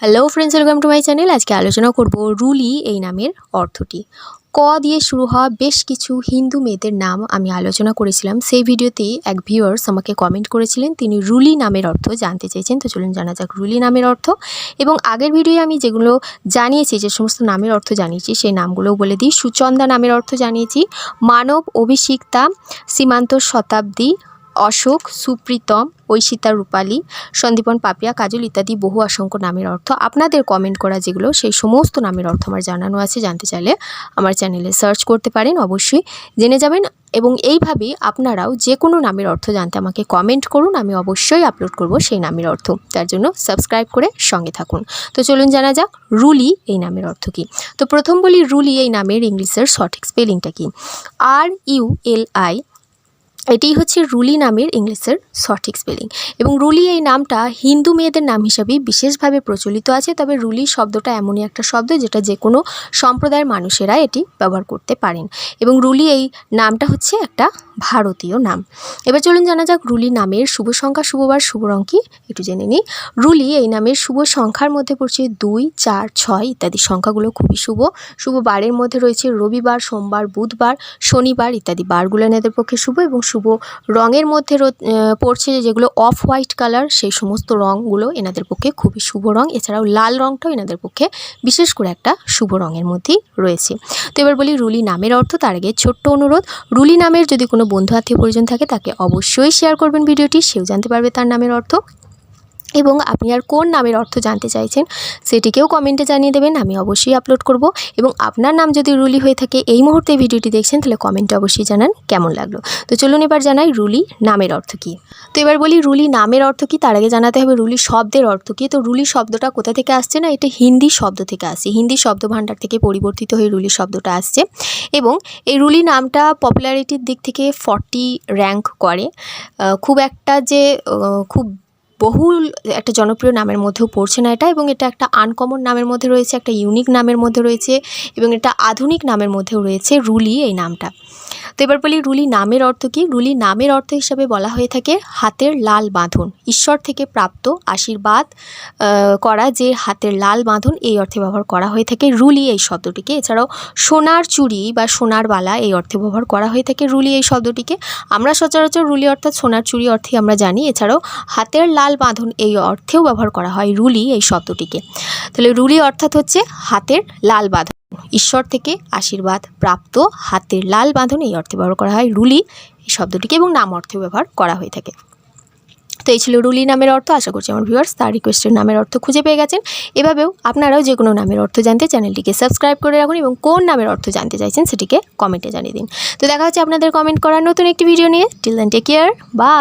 Hello friends welcome to my channel আজকে আলোচনা করব রুলি এই নামের অর্থটি। ক দিয়ে শুরু হওয়া বেশ কিছু হিন্দু মেয়েদের নাম আমি আলোচনা করেছিলাম। সেই ভিডিওতে এক ভিউয়ার্স আমাকে কমেন্ট করেছিলেন, তিনি রুলি নামের অর্থ জানতে চেয়েছেন। তো চলুন জানা যাক রুলি নামের অর্থ। এবং আগের ভিডিওয়ে আমি যেগুলো জানিয়েছি, যে সমস্ত নামের অর্থ জানিয়েছি, সেই নামগুলোও বলে দিই। সুচন্দা নামের অর্থ জানিয়েছি। মানব অভিষিক্তা সীমান্ত শতাব্দী অশোক, সুপ্রীতম, ঐশিতা রূপালী, সন্দীপন পাপিয়া, কাজল ইত্যাদি বহু অসংখ্য নামের অর্থ। আপনাদের কমেন্ট করা যেগুলো, সেই সমস্ত নামের অর্থ আমার জানানো আছে। জানতে চাইলে আমার চ্যানেলে সার্চ করতে পারেন, অবশ্যই জেনে যাবেন। এবং এইভাবেই আপনারাও যে কোনো নামের অর্থ জানতে আমাকে কমেন্ট করুন, আমি অবশ্যই আপলোড করব সেই নামের অর্থ। তার জন্য সাবস্ক্রাইব করে সঙ্গে থাকুন। তো চলুন জানা যাক, রুলি এই নামের অর্থ কী? তো প্রথম বলি রুলি এই নামের ইংলিশের সঠিক স্পেলিংটা কি? আর ইউ এল আই এটি হচ্ছে রুলি নামের ইংলিশের সঠিক স্পেলিং। এবং রুলি এই নামটা হিন্দু মেয়েদের নাম হিসাবেই বিশেষভাবে প্রচলিত আছে, তবে রুলি শব্দটা এমনই একটা শব্দ যেটা যে কোনো সম্প্রদায়ের মানুষেরা এটি ব্যবহার করতে পারেন। এবং রুলি এই নামটা হচ্ছে একটা ভারতীয় নাম। এবার চলুন জানা যাক রুলি নামের শুভ সংখ্যা শুভবার শুভ রং কি? একটু জেনে নিই। রুলি এই নামের শুভ সংখ্যার মধ্যে পড়ছে দুই, চার, ছয় ইত্যাদি। সংখ্যাগুলো খুবই শুভ। শুভ বারের মধ্যে রয়েছে রবিবার, সোমবার, বুধবার, শনিবার ইত্যাদি। বারগুলো এনাদের পক্ষে শুভ এবং শুভ রঙের মধ্যে পড়ছে যেগুলো অফ হোয়াইট কালার সেই সমস্ত রঙগুলো এনাদের পক্ষে খুবই শুভ রং। এছাড়াও লাল রঙটাও এনাদের পক্ষে বিশেষ করে একটা শুভ রঙের মধ্যেই রয়েছে। তো এবার বলি রুলি নামের অর্থ, তার আগে ছোট্ট অনুরোধ, রুলি নামের যদি কোনো বন্ধু আত্মীয় পরিজন থাকে তাকে অবশ্যই শেয়ার করবেন ভিডিওটি, সেও জানতে পারবে তার নামের অর্থ। এবং আপনি আর কোন নামের অর্থ জানতে চাইছেন সেটিকেও কমেন্টে জানিয়ে দেবেন, আমি অবশ্যই আপলোড করব। এবং আপনার নাম যদি রুলি হয়ে থাকে, এই মুহূর্তে ভিডিওটি দেখছেন, তাহলে কমেন্টে অবশ্যই জানান কেমন লাগল। তো চলুন এবার জানাই রুলি নামের অর্থ কী। তো এবার বলি রুলি নামের অর্থ কী, তার আগে জানাতে হবে রুলি শব্দের অর্থ কী। তো রুলি শব্দটা কোথা থেকে আসছে না, এটা হিন্দি শব্দ থেকে আসছে। হিন্দি শব্দ ভাণ্ডার থেকে পরিবর্তিত হয়ে রুলি শব্দটা আসছে। এবং এই রুলি নামটা পপুলারিটির দিক থেকে ফর্টি র্যাঙ্ক করে। খুব একটা যে খুব বহুল একটা জনপ্রিয় নামের মধ্যেও পড়ছে না এটা এবং এটা একটা আনকমন নামের মধ্যে রয়েছে, একটা ইউনিক নামের মধ্যে রয়েছে এবং এটা আধুনিক নামের মধ্যেও রয়েছে রুলি এই নামটা। তো এবার বলি রুলি নামের অর্থ কী? রুলি নামের অর্থ হিসাবে বলা হয়ে থাকে হাতের লাল বাঁধন। ঈশ্বর থেকে প্রাপ্ত আশীর্বাদ করা যে হাতের লাল বাঁধন, এই অর্থে ব্যবহার করা হয়ে থাকে রুলি এই শব্দটিকে। এছাড়াও সোনার চুড়ি বা সোনার বালা এই অর্থে ব্যবহার করা হয়ে থাকে রুলি এই শব্দটিকে। আমরা সচরাচর রুলি অর্থাৎ সোনার চুড়ি অর্থে আমরা জানি। এছাড়াও হাতের লাল বাঁধন এই অর্থেও ব্যবহার করা হয় রুলি এই শব্দটিকে। তাহলে রুলি অর্থাৎ হচ্ছে হাতের লাল বাঁধন। ঈশ্বর থেকে আশীর্বাদ প্রাপ্ত হাতের লাল বাঁধন এই অর্থে ব্যবহার করা হয়। রুলি এই শব্দটিকে এবং নাম অর্থে ব্যবহার করা হয়ে থাকে। তো এই ছিল রুলি নামের অর্থ। আশা করছি আমার ভিউয়ার্স তার রিকোয়েস্টের নামের অর্থ খুঁজে পেয়ে গেছেন। এভাবেও আপনারাও যে কোনো নামের অর্থ জানতে চ্যানেলটিকে সাবস্ক্রাইব করে রাখুন এবং কোন নামের অর্থ জানতে চাইছেন সেটিকে কমেন্টে জানিয়ে দিন। তো দেখা হচ্ছে আপনাদের কমেন্ট করার নতুন একটি ভিডিও নিয়ে। টিল দেন টেক কেয়ার বা